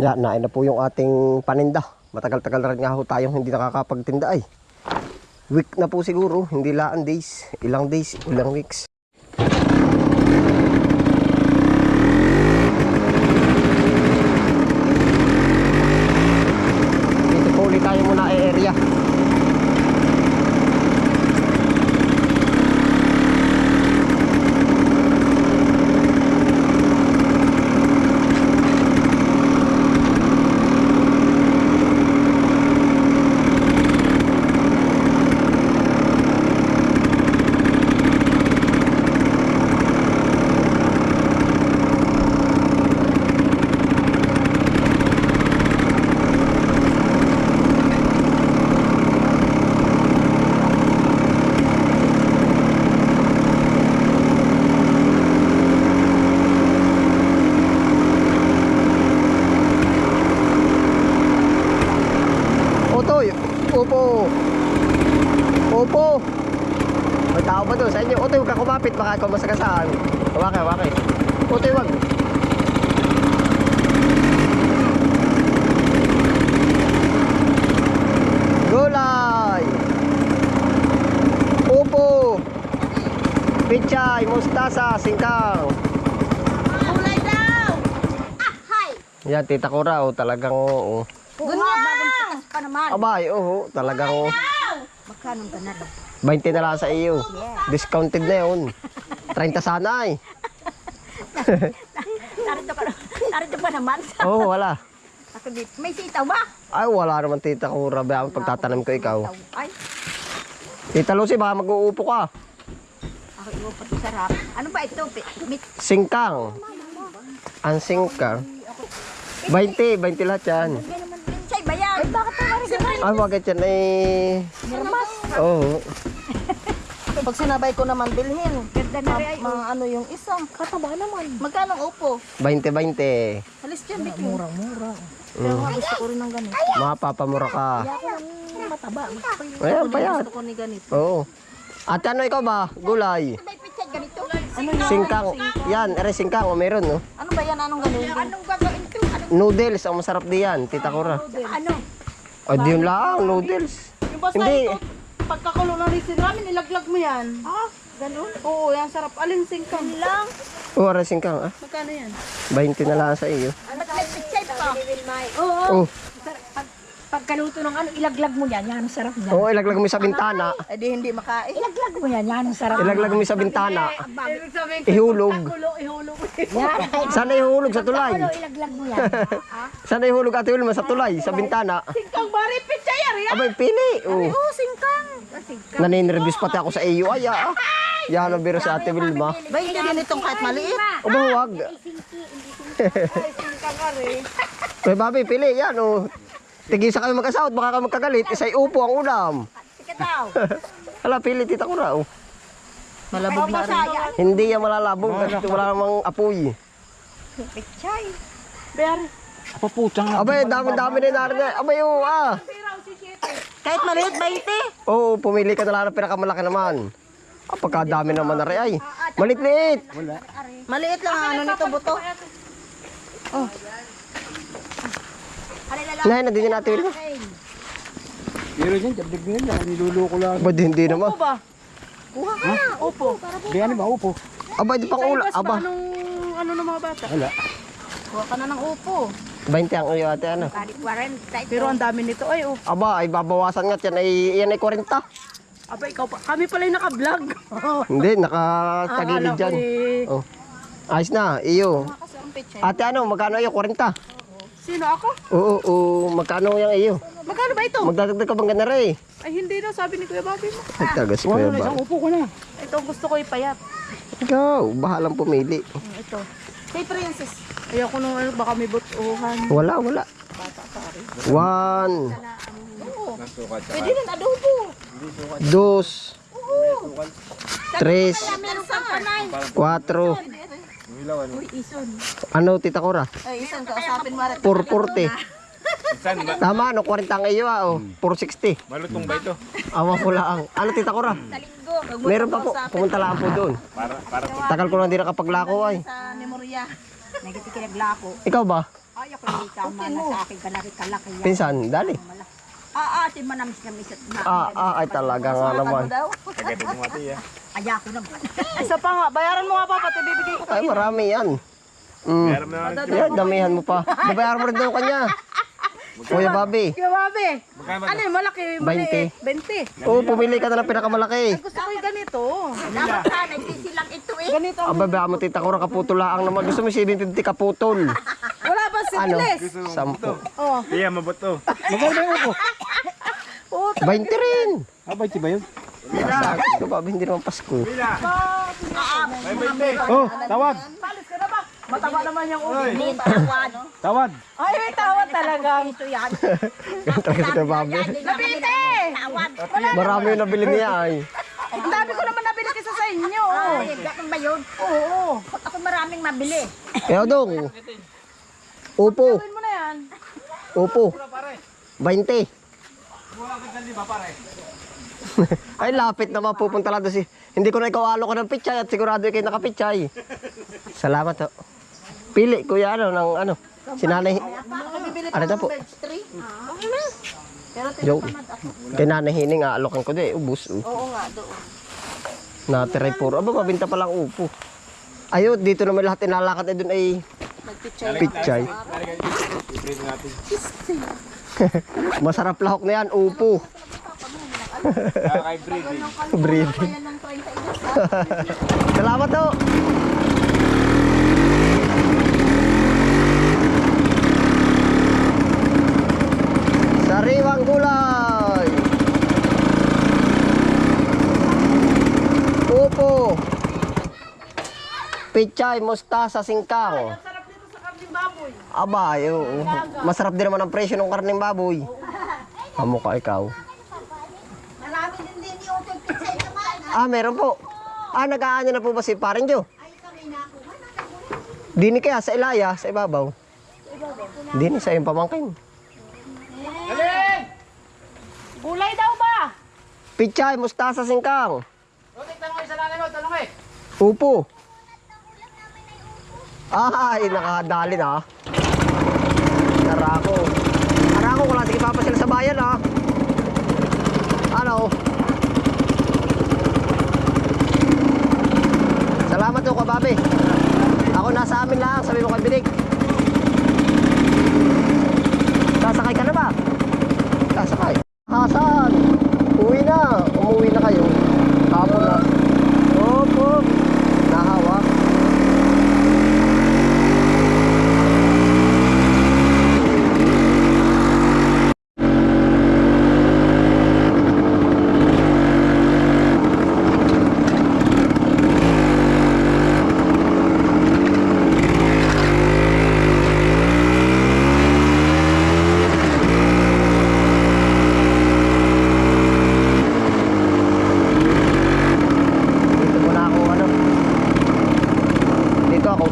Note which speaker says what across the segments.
Speaker 1: Yan, nain na po yung ating paninda. Matagal-tagal na rin nga ho tayong hindi nakakapagtinda ay. Week na po siguro, hindi laan days. Ilang days, ilang weeks. Dito po ulit tayo muna sa area. Otoy, upo. Upo. May tao ba doon sa inyo? Otoy, huwag ka kumapit. Baka ikaw masagasaan. Hawaki, hawaki. Otoy, wag. Gulay. Upo. Pichay, mustasa, singkang.
Speaker 2: Kulay daw! Ah, hi!
Speaker 1: Yan, tita ko raw. Talagang, oo.
Speaker 2: Ganyan! Bagong tikas pa naman.
Speaker 1: Abay, oo. Talagang,
Speaker 2: Magkano ba na?
Speaker 1: 20 na lang sa iyo. Discounted na yun. 30 sana eh.
Speaker 2: Narito ka, narito pa naman.
Speaker 1: Oo, oh, wala.
Speaker 2: Ako dito. May sitaw ba?
Speaker 1: Ay, wala naman tita ko. Rabi ang pagtatanim ko ikaw.
Speaker 2: Ay,
Speaker 1: Tita Lucy, baka mag-uupo ka.
Speaker 2: ako iwo pa sarap. Ano ba ito? Mit
Speaker 1: Singkang. Ang singkang. 20, 20 lahat yan.
Speaker 2: Pinchay ba yan? Ay, bakit pa rin?
Speaker 1: Ay, bakit yan eh.
Speaker 2: Normas.
Speaker 1: Oo.
Speaker 3: Pag sinabay ko naman bilhin,
Speaker 2: Ganda na rin ay.
Speaker 3: mga ano yung isang kataba naman. Magkano ang upo?
Speaker 1: 20, 20.
Speaker 3: Halis dyan, Vicky. Murang-mura. Kaya nga gusto ko rin ng ganito.
Speaker 1: Mapapamura ka.
Speaker 3: Kaya ako ng mataba.
Speaker 1: Ayan, payat.
Speaker 3: gusto ko ni ganito.
Speaker 1: Oo. Ate, ano ikaw ba? Gulay.
Speaker 3: Ano yan?
Speaker 1: Singkang. Yan, ere singkang. O, meron, no?
Speaker 3: Ano ba yan? Anong ganun?
Speaker 2: Anong gagawin ito?
Speaker 1: Noodles. Ang masarap diyan. Tita Cora.
Speaker 2: ano?
Speaker 1: O, di yun lang. Noodles.
Speaker 3: Yung basta
Speaker 1: Hindi.
Speaker 3: Pagkakulo ng risin namin, nilaglag mo yan.
Speaker 2: Ah, ganun?
Speaker 3: Oo, yan sarap. Alin singkang?
Speaker 2: Lang.
Speaker 1: O, ere singkang. Ah.
Speaker 3: Magkano yan?
Speaker 1: 20 na lang sa iyo.
Speaker 2: May pinchay pa?
Speaker 1: Oh.
Speaker 2: Pagkaluto ng ano, ilaglag mo yan. Yan ang sarap niya.
Speaker 1: Oo, ilaglag mo sa bintana.
Speaker 3: Eh di hindi makain.
Speaker 2: Ilaglag mo yan. Yan ang sarap.
Speaker 1: Ilaglag mo sa bintana.
Speaker 3: Ibig sabihin,
Speaker 1: Ihulog.
Speaker 3: ihulog.
Speaker 2: Yan.
Speaker 1: Sana ihulog sa tulay.
Speaker 2: Ilaglag mo yan.
Speaker 1: Sana ihulog ate Wilma sa tulay, sa bintana.
Speaker 3: Singkang bari, pichay yan.
Speaker 1: Abay, pili. Oh.
Speaker 3: Oo, singkang.
Speaker 1: Naninirviews pati ako sa iyo. Ay, ah. Yan ang biro sa ate Wilma.
Speaker 3: Ba hindi ganitong kahit maliit?
Speaker 1: O ba, huwag. Kaya babi, pili. Yan, oh. Tigisa kayo mag-asawat, baka ka magkagalit. Isa'y upo ang ulam.
Speaker 2: Sige daw.
Speaker 1: Hala, pili, tita ko na. Oh.
Speaker 3: Malabog na rin.
Speaker 1: Hindi yan malalabog kasi wala namang apoy.
Speaker 2: Pichay.
Speaker 3: Bari.
Speaker 1: Abay, dami-dami na narin. Abay, oh, ah.
Speaker 3: Kahit maliit, 20.
Speaker 1: Oo, pumili ka na lang ng pinakamalaki naman. Ah, pagkadami naman na rin ay. Malit-liit.
Speaker 3: Maliit lang ang ano nito, buto.
Speaker 1: Nay, nandito natin. Wilma.
Speaker 4: Pero dyan, jabdig nyo yan. Niluloko lang.
Speaker 1: Ba't hindi naman?
Speaker 3: Upo ba? Kuha ka na. Upo.
Speaker 4: Di ano ba, upo?
Speaker 1: Aba, di pang ula.
Speaker 3: Ba
Speaker 1: Aba,
Speaker 3: anong ano ng mga bata?
Speaker 4: Wala.
Speaker 3: Kuha ka na ng upo.
Speaker 1: 20 ang iyo ate ano.
Speaker 2: Bali 40 ito.
Speaker 3: Pero ang dami nito ay oh.
Speaker 1: Aba, ay babawasan nga yan ay yan ay 40.
Speaker 3: Aba ikaw pa. Kami pala yung naka-vlog.
Speaker 1: Hindi, nakatagilid dyan.
Speaker 3: eh.
Speaker 1: Oh. Ayos na, iyo. Ate ano, magkano iyo? 40.
Speaker 3: Sino ako?
Speaker 1: Oo, oo, magkano yung iyo?
Speaker 3: Magkano ba ito?
Speaker 1: Magdadagdag ka bang gana rin?
Speaker 3: Ay hindi na sabi ni Kuya Bobby mo.
Speaker 1: Ay, tagas ko ba?
Speaker 4: Upo ko na.
Speaker 3: Ito ang gusto ko ipayat.
Speaker 1: Ikaw, bahalang pumili.
Speaker 3: Mm, Ito. Kay Princess. Ayoko nung ano, baka may butuhan.
Speaker 1: Wala, wala. One,
Speaker 3: Pwede rin adobo.
Speaker 1: dos, tres,
Speaker 2: Meron kang panay.
Speaker 1: cuatro. Ano, tita Cora?
Speaker 3: Ay, isang kausapin mo rin.
Speaker 1: 440.
Speaker 4: Saan ba?
Speaker 1: Tama, ano, 40 ang iyo ah, oh. 460.
Speaker 4: Malutong ba ito?
Speaker 1: Awa ko lang. Ano, tita Cora?
Speaker 2: Sa linggo.
Speaker 1: Meron pa po. Pumunta lang po doon.
Speaker 4: Para, para
Speaker 1: Tagal ko na hindi nakapaglako ay.
Speaker 3: Sa memorya.
Speaker 2: Nagitikilag lako.
Speaker 1: Ikaw ba?
Speaker 2: Ay, ako hindi tama na sa akin kalaki kalaki yan.
Speaker 1: Pinsan, dali.
Speaker 2: Ah, ate manamis na miss at na.
Speaker 1: Ah, ah, ay talaga nga naman.
Speaker 2: Aya ko na.
Speaker 3: Isa pa nga, bayaran mo nga pa, pati bibigay ko.
Speaker 1: Ay, marami yan. Mm. Yan, damihan mo pa. Babayaran mo rin daw kanya. Kuya Bobby.
Speaker 3: Kaya babe, ano yung malaki? Maliit. 20.
Speaker 1: Oo, pumili ka na ng pinakamalaki.
Speaker 3: Gusto ko yung ganito.
Speaker 2: Dapat sana, hindi silang ito eh.
Speaker 3: Ganito.
Speaker 1: Ang baba mo tita ko kaputol lang naman. Gusto mo 750 kaputol.
Speaker 3: Wala ba
Speaker 1: Ano?
Speaker 3: seedless?
Speaker 1: Sampo.
Speaker 3: Oh.
Speaker 4: Iya, mabuto.
Speaker 1: 20 rin.
Speaker 4: Ah, ba ba yun?
Speaker 1: Sabi ko, Bobby, hindi naman Pasko.
Speaker 4: Oh, tawad.
Speaker 3: Palis ka na ba? Mataba naman yung ulo.
Speaker 2: Hindi tawad.
Speaker 4: Tawad.
Speaker 3: Ay, may tawa talaga.
Speaker 2: Ito yan.
Speaker 1: Ganun talaga si Bobby.
Speaker 3: Napite!
Speaker 2: Tawad.
Speaker 1: Marami yung nabili niya ay.
Speaker 3: Ang dami ko naman nabili kisa sa inyo.
Speaker 2: Ay, ganun ba yun?
Speaker 3: Oo.
Speaker 2: Ako maraming mabili.
Speaker 1: Kaya dong. Upo.
Speaker 3: Gawin mo na yan.
Speaker 1: Upo. 20. Ay, lapit naman pupunta lang doon si... Hindi ko na ikaw alo ko ng pichay at sigurado kayo nakapichay. Salamat ho. Pili, kuya, ano, ng ano. Sinanay... Ano na po? Joke. Kay nanay hining, aalokan ko di, ubus. Oh.
Speaker 3: Oo nga, doon.
Speaker 1: Natiray puro. Aba, mabinta pa lang upo. Ayun, dito naman lahat inalakad ay doon ay pichay. Masarap lahok na yan, upo.
Speaker 4: Kay Brady.
Speaker 1: Breathing. Salamat ho. Sariwang gulay. Upo. Pichay, mustasa, singkang.
Speaker 3: Sarap dito sa karning baboy.
Speaker 1: Aba, oo. Masarap din naman ang presyo ng karning baboy. Amo ka ikaw.
Speaker 2: Marami din din yung utol pizza naman.
Speaker 1: Ah, meron po. Ah, nag-aano na po ba si Paring Jo? Dini kaya sa Ilaya, sa ibabaw. Dini sa iyong pamangkin.
Speaker 3: Gulay daw ba?
Speaker 1: Pichay, mustasa, singkang.
Speaker 4: Okay, tanong isa nanay mo, tanong eh.
Speaker 1: Upo. Ay, nakadali na. Narako. Narako ko lang, sige papasil sa bayan ha. Ano? Salamat po, kababi. Ako nasa amin lang, sabi mo kay Binig. Sasakay ka na ba? Sasakay. Hasan, uwi na. Umuwi na kayo. Hapon na. Opo. Nahawak. Dito muna ako ano. Dito ako.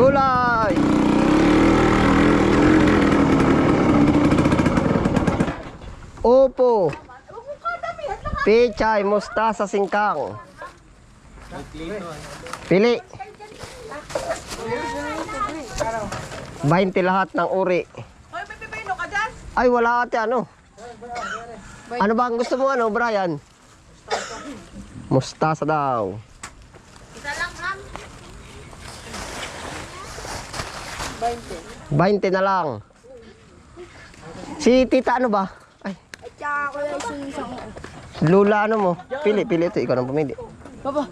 Speaker 1: Gulay! Opo. Pichay, mustasa, singkang. Pili. 20 lahat ng uri.
Speaker 3: Ay, may pipino ka dyan?
Speaker 1: Ay, wala ate, ano? Ano ba ang gusto mo, ano, Brian? Mustasa daw.
Speaker 2: Isa lang, ham.
Speaker 1: 20 na lang. Si tita ano ba? Ay,
Speaker 2: At saka ko yung isang isang.
Speaker 1: lula ano mo? Pili, pili ito. Ikaw nang pumili.
Speaker 3: Baba.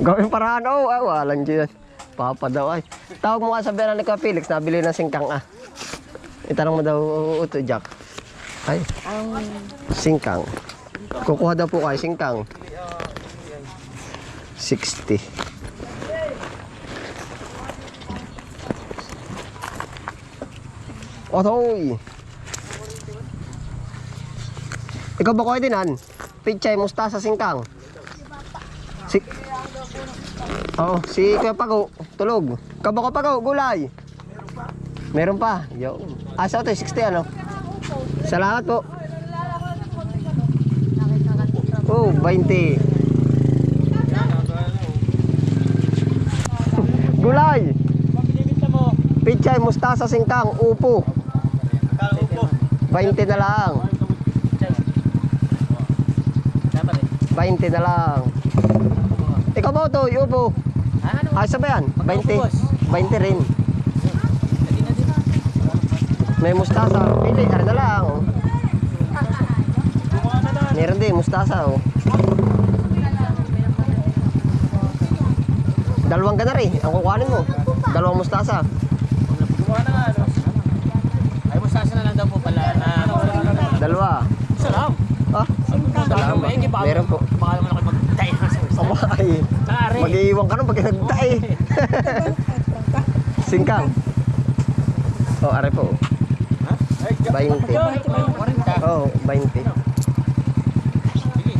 Speaker 1: Gawin paraan. Oh, ay, walang dyan. Papa daw ay. Tawag mo nga sa Bera ni Ka Felix, nabili ng singkang ah. Itanong mo daw, oh, ito Jack. Ay, singkang. Kukuha daw po kayo, singkang. 60. Otoy! Ikaw ba ko dinan? Pichay, mustasa, singkang. Si... Oh, si Kuya Pago, tulog. Ikaw ba ko Pago, gulay? Meron pa. Meron pa. Yo. Ah, Asa to 60 ano? Salamat po. Oh, 20. Gulay. Pichay, mustasa, singkang, upo. 20 na lang. 20 na lang. Ikaw ba ito, upo?
Speaker 4: Ano?
Speaker 1: Ay, sabay yan. 20. 20 rin. May mustasa. Pili, ano na lang.
Speaker 4: Lang.
Speaker 1: Meron din, mustasa. Oh. Dalawang ka na rin. Ang kukuhanin mo. Dalawang mustasa.
Speaker 4: Gumawa na nga. Ano? Ay, mustasa na lang daw po pala. Na,
Speaker 1: Dalawa.
Speaker 4: Sarap.
Speaker 1: Ah, salamat. Meron po.
Speaker 4: Baka naman ako magtayo sa
Speaker 1: Aba, ay.
Speaker 4: Tare.
Speaker 1: Mag-iiwan ka na pag nagtay. Singkang. Oh, are po.
Speaker 4: Ha? Ay,
Speaker 1: 20. Oh, 20.
Speaker 4: Sige.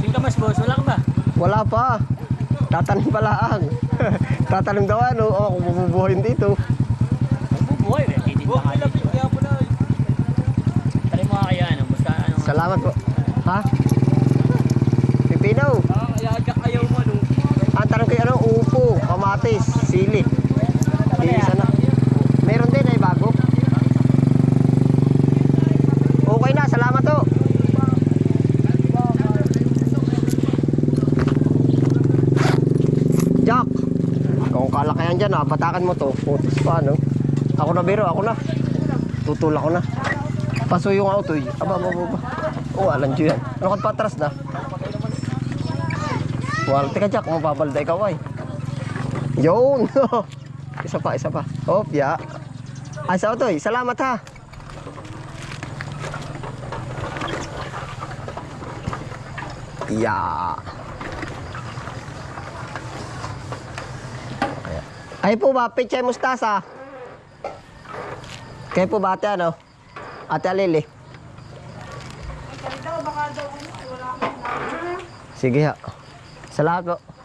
Speaker 4: Singka mas boss, wala ka ba?
Speaker 1: Wala pa. Tatanim pa lang. Tatanim daw ano. Oh, kung bububuhayin dito.
Speaker 4: Bubuhay eh. Hindi pa nga dito. Tari mo nga kaya ano, basta ano.
Speaker 1: Salamat po. Ha? Pipino.
Speaker 4: Ah, ayaw mo ano.
Speaker 1: Ang ko ano, upo, kamatis, sili. Isa na. Meron din ay bago. Okay na, salamat to. Jack, kung kalakayan dyan, ah, batakan mo to. Putis pa, no? Ako na biro, ako na. Tutulak ko na. Pasuyo nga ito, eh. Aba, aba, aba. Oh, alam nyo yan. Ano ka patras na? Wal, teka Jack, mababalda ikaw ay. Yun! isa pa, isa pa. Hop, ya. Ay, sa otoy, salamat ha. Ya. Ay po ba, pichay mustasa? Kayo po ba ate ano? Ate Alili? Sige ha. Salamat po.